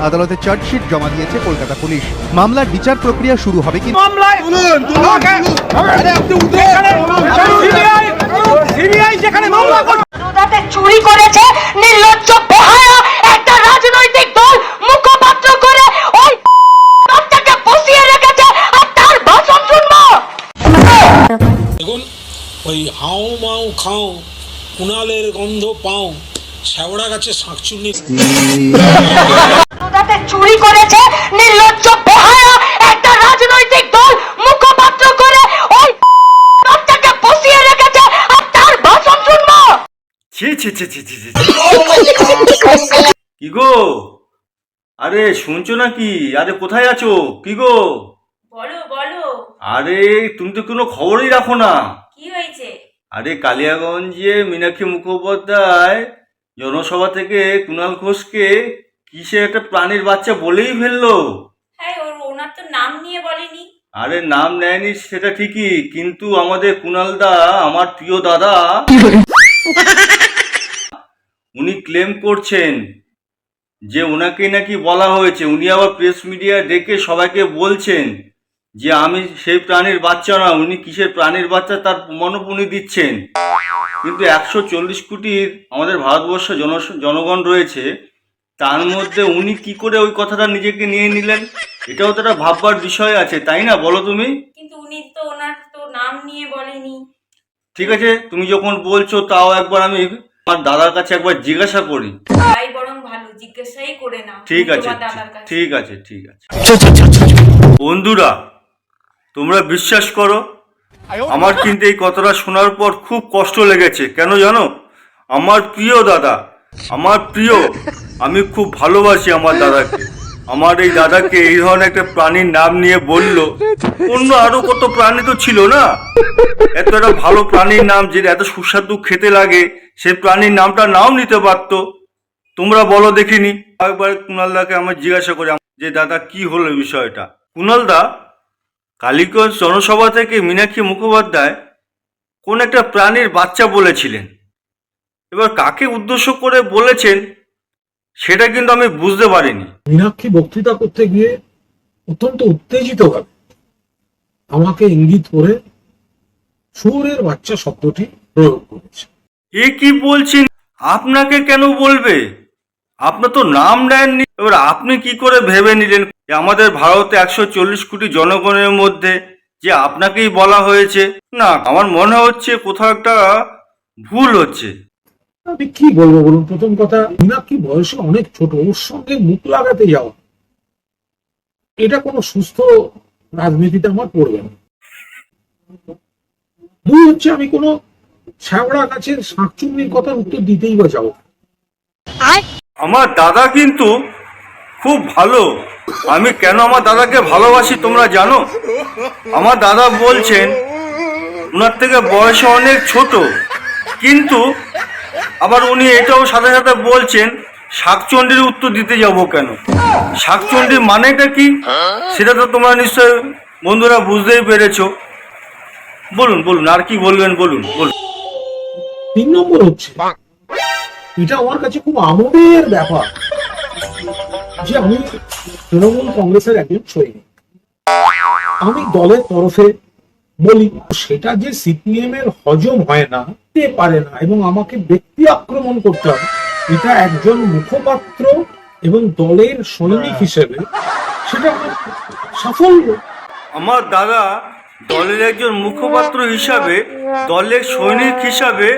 আদালতে চার্জশিট জমা দিয়েছে কলকাতা পুলিশ। মামলার বিচার প্রক্রিয়া শুরু হবে কি চুরি করেছে নির্লজ্জ একটা রাজনৈতিক দল মুখপাত্র করে ওই বসিয়ে রেখেছে আর তার ভাষণ শুনব দেখুন ওই হাও মাও খাও কুণালের গন্ধ পাও শ্যাওড়া গাছে শাঁকচুন্নি চুরি করেছে নির্লজ্জ বেহায়া একটা রাজনৈতিক দল মুখপাত্র করে ওই বাচ্চাকে বসিয়ে রেখেছে আর তার ভাষণ শুনব ছি ছি ছি ছি ছি ছি। কি গো? আরে শুনছো নাকি? আরে কোথায় আছো? কি গো? বলো বলো। আরে তুমি তো কোনো খবরই রাখো না। কি হয়েছে? আরে কালিয়াগঞ্জে মীনাক্ষী মুখোপাধ্যায় জনসভা থেকে কুণাল ঘোষকে কিসে একটা প্রাণীর বাচ্চা বলেই ফেলল? হ্যাঁ ওর ওনার তো নাম নিয়ে বলেনি। আরে নাম নেয়নি সেটা ঠিকই কিন্তু আমাদের কুণাল দা আমার প্রিয় দাদা। উনি ক্লেম করছেন যে ওনাকে নাকি বলা হয়েছে। উনি আবার প্রেস মিডিয়া ডেকে সবাইকে বলছেন যে আমি সেই প্রাণীর বাচ্চা না উনি কিসের প্রাণীর বাচ্চা তার প্রমাণও উনি দিচ্ছেন। কিন্তু একশো চল্লিশ কোটির আমাদের ভারতবর্ষ জন জনগণ রয়েছে তার মধ্যে উনি কি করে ওই কথাটা নিজেকে নিয়ে নিলেন? এটাও তো একটা ভাববার বিষয় আছে তাই না? বলো তুমি। কিন্তু উনি তো ওনার তো নাম নিয়ে বলেনি। ঠিক আছে তুমি যখন বলছো তাও একবার আমি আমার দাদার কাছে একবার জিজ্ঞাসা করি। তাই বরং ভালো জিজ্ঞাসাই করে না ঠিক আছে ঠিক আছে ঠিক আছে। বন্ধুরা তোমরা বিশ্বাস করো আমার কিন্তু এই কথাটা শোনার পর খুব কষ্ট লেগেছে। কেন জানো? আমার প্রিয় দাদা আমার প্রিয়, আমি খুব ভালোবাসি আমার দাদাকে। আমার এই দাদাকে এই ধরনের একটা প্রাণীর নাম নিয়ে বলল, অন্য আরও কত প্রাণী তো ছিল না? এত একটা ভালো প্রাণীর নাম যেটা এত সুস্বাদু খেতে লাগে সেই প্রাণীর নামটা নাও নিতে পারতো। তোমরা বলো দেখিনি। একবার কুণালদাকে আমার জিজ্ঞাসা করি, যে দাদা, কি হলো বিষয়টা? কুণালদা, কালীগঞ্জ জনসভা থেকে মীনাক্ষী মুখোপাধ্যায় কোন একটা প্রাণীর বাচ্চা বলেছিলেন। এবার কাকে উদ্দেশ্য করে বলেছেন সেটা কিন্তু আমি বুঝতে পারিনি। মীনাক্ষী বক্তৃতা করতে গিয়ে অত্যন্ত উত্তেজিত ভাবে আমাকে ইঙ্গিত করে সুরের বাচ্চা শব্দটি প্রয়োগ করেছে। এ কি বলছেন? আপনাকে কেন বলবে? আপনার তো নাম নেননি। এবার আপনি কি করে ভেবে নিলেন? যে আমাদের ভারতে একশো চল্লিশ কোটি জনগণের মধ্যে যে আপনাকেই বলা হয়েছে। না আমার মনে হচ্ছে কোথাও একটা ভুল হচ্ছে। আমি কি বলব বলুন? প্রথম কথা মীনাক্ষী বয়সে অনেক ছোট ওর সঙ্গে মুখ লাগাতে যাওয়া এটা কোনো সুস্থ রাজনীতিতে আমার পড়বে না। দুই হচ্ছে আমি কোনো শ্যাওড়া গাছের শাঁকচুন্নির কথার উত্তর দিতেই বা যাও। আমার দাদা কিন্তু খুব ভালো। আমি কেন আমার দাদাকে ভালোবাসি তোমরা জানো? আমার দাদা বলছেন ওনার থেকে বয়সে অনেক ছোট। কিন্তু আবার উনি এটাও সাথে সাথে বলছেন শাকচন্ডির উত্তর দিতে যাব কেন? শাকচন্ডির মানেটা কি? সেটা তো তোমরা নিশ্চয় বন্ধুরা বুঝতেই পেরেছ। বলুন বলুন, আর কি বলবেন, বলুন বলুন। তিন নম্বর হচ্ছে, এটা আমার কাছে খুব আমোদের ব্যাপার যে আমি তৃণমূল কংগ্রেসের একজন সৈনিক। আমি দলের তরফে বলি সেটা যে সিপিএম এর হজম হয় না পারে না এবং আমাকে ব্যক্তি আক্রমণ করতে হবে এটা একজন মুখপাত্র এবং দলের সৈনিক হিসেবে সেটা সাফল্য। আমার দাদা দলের একজন মুখপাত্র হিসাবে দলের সৈনিক হিসাবে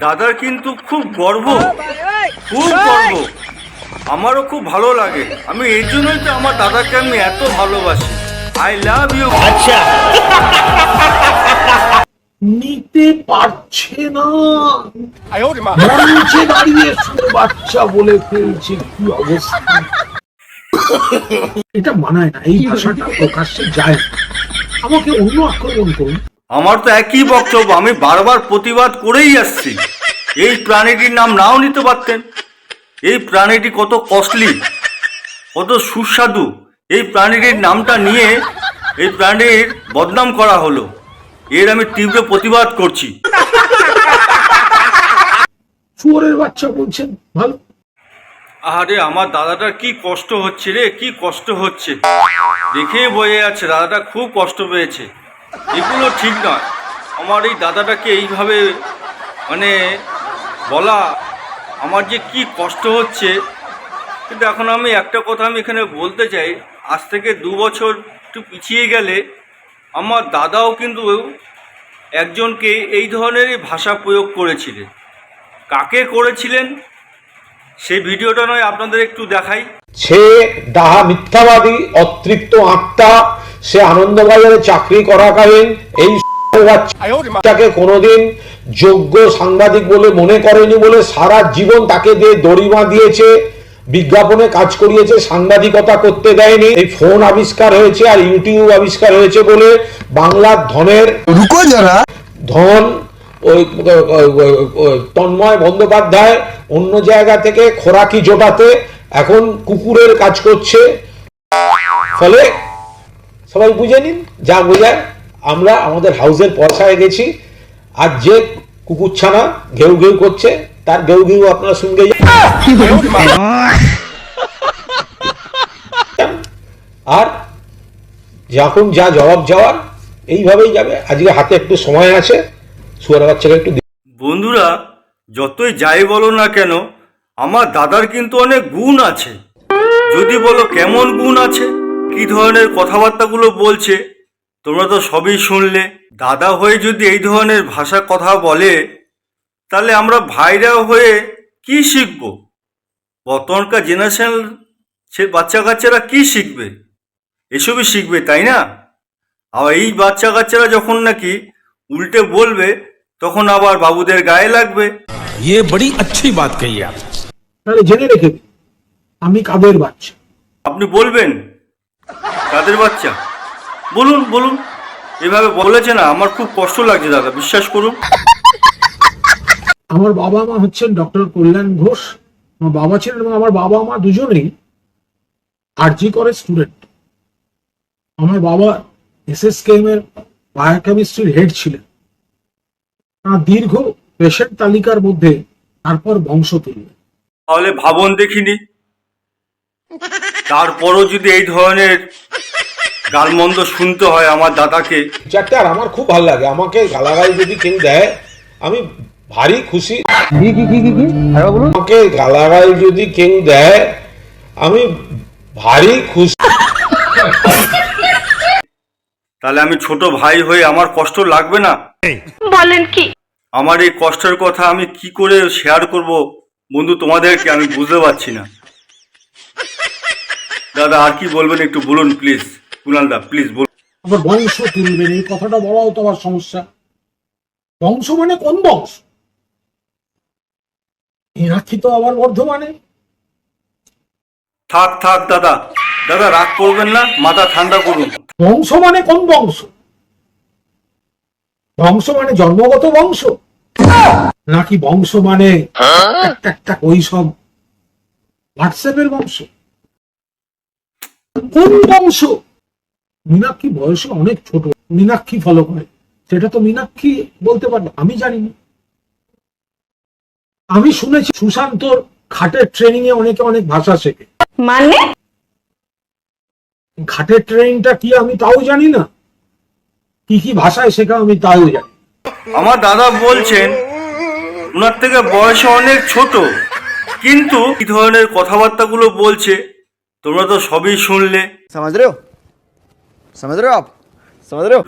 দাদার কিন্তু খুব গর্ব খুব গর্ব। আমারও খুব ভালো লাগে। আমি এই জন্যই তো আমার দাদাকে আমি এত ভালোবাসি। আই লাভ ইউ আচ্ছা। নিতে পারছে না। মঞ্চে দাঁড়িয়ে শুধু বাচ্চা বলে ফেলছে কি অবস্থা? এটা মানায় না এই ভাষাটা প্রকাশ্যে যায় না। আমাকে অন্য আক্রমণ করুন। আমার তো একই বক্তব্য আমি বারবার প্রতিবাদ করেই আসছি। এই প্রাণীটির নাম নাও নিতে পারতেন। এই প্রাণীটি কত কস্টলি কত সুস্বাদু। এই প্রাণীটির নামটা নিয়ে এই প্রাণীর বদনাম করা হলো। এর আমি তীব্র প্রতিবাদ করছি। শুয়োরের বাচ্চা বলছেন ভালো। আরে আমার দাদাটার কি কষ্ট হচ্ছে রে কি কষ্ট হচ্ছে। দেখেই বোঝা যাচ্ছে দাদাটা খুব কষ্ট পেয়েছে। এগুলো ঠিক নয়। আমার এই দাদাটাকে এইভাবে মানে বলা আমার যে কি কষ্ট হচ্ছে কিন্তু এখন আমি একটা কথা আমি এখানে বলতে চাই। আজ থেকে দু বছর একটু পিছিয়ে গেলে আমার দাদাও কিন্তু একজনকে এই ধরনেরই ভাষা প্রয়োগ করেছিলেন। কাকে করেছিলেন সেই ভিডিওটা নয়, আপনাদের একটু দেখাই। সে ডাহা মিথ্যাবাদী, অতৃপ্ত আত্মা, সে আনন্দবাজারে চাকরি করাকালীন, এই বাচ্চাকে কোনোদিন যোগ্য সাংবাদিক বলে মনে করেনি বলে সারা জীবন তাকে দিয়ে দড়িমা দিয়েছে বিজ্ঞাপনে কাজ করিয়েছে সাংবাদিকতা করতে দেয়নি। এই ফোন আবিষ্কার হয়েছে আর ইউটিউব আবিষ্কার হয়েছে বলে বাংলার ধনের রুকো যারা। ধন ওই তন্ময় বন্দ্যোপাধ্যায় অন্য জায়গা থেকে খোরাকি জোটাতে এখন কুকুরের কাজ করছে। ফলে সবাই বুঝে নিন যা বোঝায় আমরা আমাদের হাউসের পয়সায় গেছি। আর যে কুকুরছানা ঘেউ ঘেউ করছে তার ঘেউ ঘেউ আপনারা শুনবে আর যখন যা জবাব যাওয়ার, এইভাবেই যাবে। আজকে হাতে একটু সময় আছে শুয়ার বাচ্চাকে একটু বন্ধুরা, যতই যাই বলো না কেন, আমার দাদার কিন্তু অনেক গুণ আছে। যদি বলো কেমন গুণ আছে, কি ধরনের কথাবার্তাগুলো বলছে, তোমরা তো সবই শুনলে। দাদা হয়ে যদি এই ধরনের ভাষা কথা বলে তাহলে আমরা ভাইরা হয়ে কি শিখব বর্তমানকার জেনারেশন সে বাচ্চা কাচ্চারা কি শিখবে এসবই শিখবে তাই না আর এই বাচ্চা কাচ্চারা যখন নাকি উল্টে বলবে তখন আবার বাবুদের গায়ে লাগবে ये बड़ी अच्छी बात कही आप তাহলে জেনে রেখে দিন আমি কাদের বাচ্চা আপনি বলবেন কাদের বাচ্চা বলুন বলুন এভাবে বলেছে না আমার খুব কষ্ট লাগছে দাদা বিশ্বাস করুন আমার বাবা মা হচ্ছেন ডক্টর কল্যাণ ঘোষ। আমার বাবা ছিলেন এবং আমার বাবা মা দুজনেই আরজি করে স্টুডেন্ট। আমার বাবা এসএসকেএম এর বায়োকেমিস্ট্রির হেড ছিলেন। তার দীর্ঘ পেশেন্ট তালিকার মধ্যে তারপর বংশ তুললেন তাহলে ভাবন দেখিনি? তারপরও যদি এই ধরনের গালমন্দ শুনতে হয় আমার দাদাকে। আর আমার খুব ভালো লাগে। আমাকে গালাগাল যদি কেউ দেয় আমি ভারী খুশি। আমাকে গালাগাল যদি কেউ দেয় আমি ভারী খুশি। তাহলে আমি ছোট ভাই হয়ে আমার কষ্ট লাগবে না? বলেন কি? আমার এই কষ্টের কথা আমি কি করে শেয়ার করব? বন্ধু তোমাদেরকে আমি বুঝতে পারছি না। দাদা আর কি বলবেন একটু বলুন প্লিজ কুনালদা প্লিজ বলুন। আবার বংশ তুলবেন এই কথাটা বলাও তো আবার সমস্যা। বংশ মানে কোন বংশ? মীনাক্ষী তো আবার বর্ধমানে। থাক থাক দাদা। দাদা রাগ করবেন না মাথা ঠান্ডা করুন। বংশ মানে কোন বংশ? বংশ মানে জন্মগত বংশ? নাকি বংশ মানে ওই সব হোয়াটসঅ্যাপের বংশ? কোন বংশ? মীনাক্ষী বয়সে অনেক ছোট। মীনাক্ষী ফলো করে। সেটা তো মীনাক্ষী বলতে পারবে আমি জানি না আমি শুনেছি সুশান্তর ঘাটের ট্রেনিং এ অনেকে অনেক ভাষা শেখে। মানে? ঘাটের ট্রেনিংটা কি আমি তাও জানি না। কি কি ভাষায় শেখা আমি তাও জানি আমার দাদা বলছেন ওনার থেকে বয়সে অনেক ছোট কিন্তু কি ধরনের কথাবার্তাগুলো বলছে তোমরা তো সবই শুনলে। সমাজ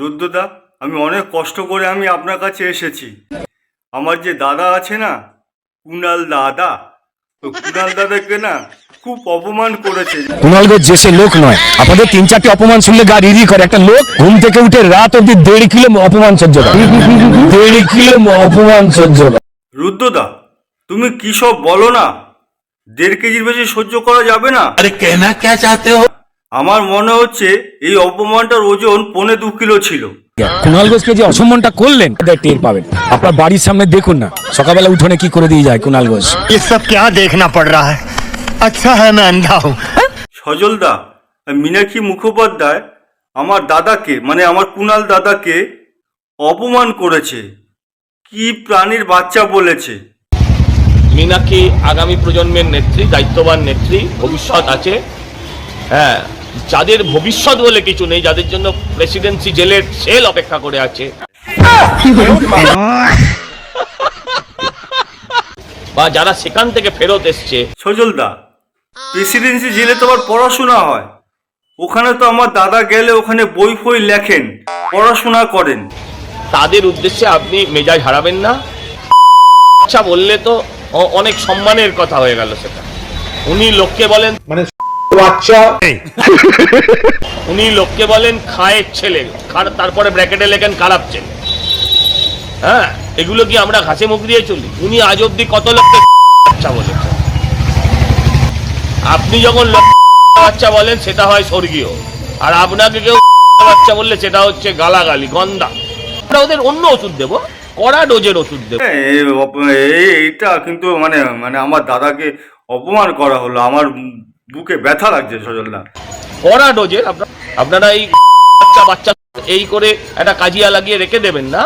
রুদ্রদা আমি অনেক কষ্ট করে আমি আপনার কাছে এসেছি। আমার যে দাদা আছে না কুনাল দাদা? তো কুনাল দাদাকে না খুব অপমান করেছে। কুনাল গো যে সে লোক নয় আপনাদের তিন চারটি অপমান শুনলে গা রিরি করে। একটা লোক ঘুম থেকে উঠে রাত অব্দি দেড় কিলো অপমান সহ্য দেড় কিলো অপমান সহ্য রুদ্রদা তুমি কি সব বলো না? দেড় কেজির বেশি সহ্য করা যাবে না? আরে কেনা কে চাতে হো? আমার মনে হচ্ছে এই অপমানটার ওজন পনে দু কিলো ছিল। কুণাল ঘোষকে যে অসম্মানটা করলেন টের পাবেন। আপনার বাড়ির সামনে দেখুন না সকালবেলা উঠোনে কি করে দিয়ে যায় কুণাল ঘোষ? সব কে দেখনা পড় রা আচ্ছা হ্যাঁ আমি আন্ধা হুম সজলদা মীনাক্ষী মুখোপাধ্যায় আমার দাদাকে মানে আমার কুণাল দাদাকে অপমান করেছে। কি প্রাণীর বাচ্চা বলেছে? মীনাক্ষী আগামী প্রজন্মের নেত্রী দায়িত্ববান নেত্রী ভবিষ্যৎ আছে। হ্যাঁ যাদের ভবিষ্যৎ বলে কিছু নেই যাদের জন্য প্রেসিডেন্সি জেলের সেল অপেক্ষা করে আছে। বা যারা সেখান থেকে ফেরত এসছে। সজলদা প্রেসিডেন্সি জেলে তো আবার পড়াশোনা হয়। ওখানে তো আমার দাদা গেলে ওখানে বই ফই লেখেন পড়াশোনা করেন। তাদের উদ্দেশ্যে আপনি মেজাজ হারাবেন না। আচ্ছা বললে তো অনেক সম্মানের কথা হয়ে গেল সেটা। উনি লোককে বলেন মানে বাচ্চা। উনি লোককে বলেন খায়ের ছেলে তারপরে ব্র্যাকেটে লেখেন খারাপ ছেলে। হ্যাঁ এগুলো কি আমরা ঘাসে মুখ দিয়ে চলি? উনি আজ অব্দি কত লোককে বাচ্চা বলেছেন? আপনি যখন লোক বাচ্চা বলেন সেটা হয় স্বর্গীয়। আর আপনাকে কেউ বাচ্চা বললে সেটা হচ্ছে গালাগালি গন্দা। আমরা ওদের অন্য ওষুধ দেবো কড়া ডোজের ওষুধ দেবো। হ্যাঁ, এই এইটা কিন্তু মানে মানে আমার দাদাকে অপমান করা হলো। আমার বুকে ব্যথা লাগছে সজলদা। কড়া ডোজের, আপনারা এই বাচ্চা বাচ্চা এই করে একটা কাজিয়া লাগিয়ে রেখে দেবেন না?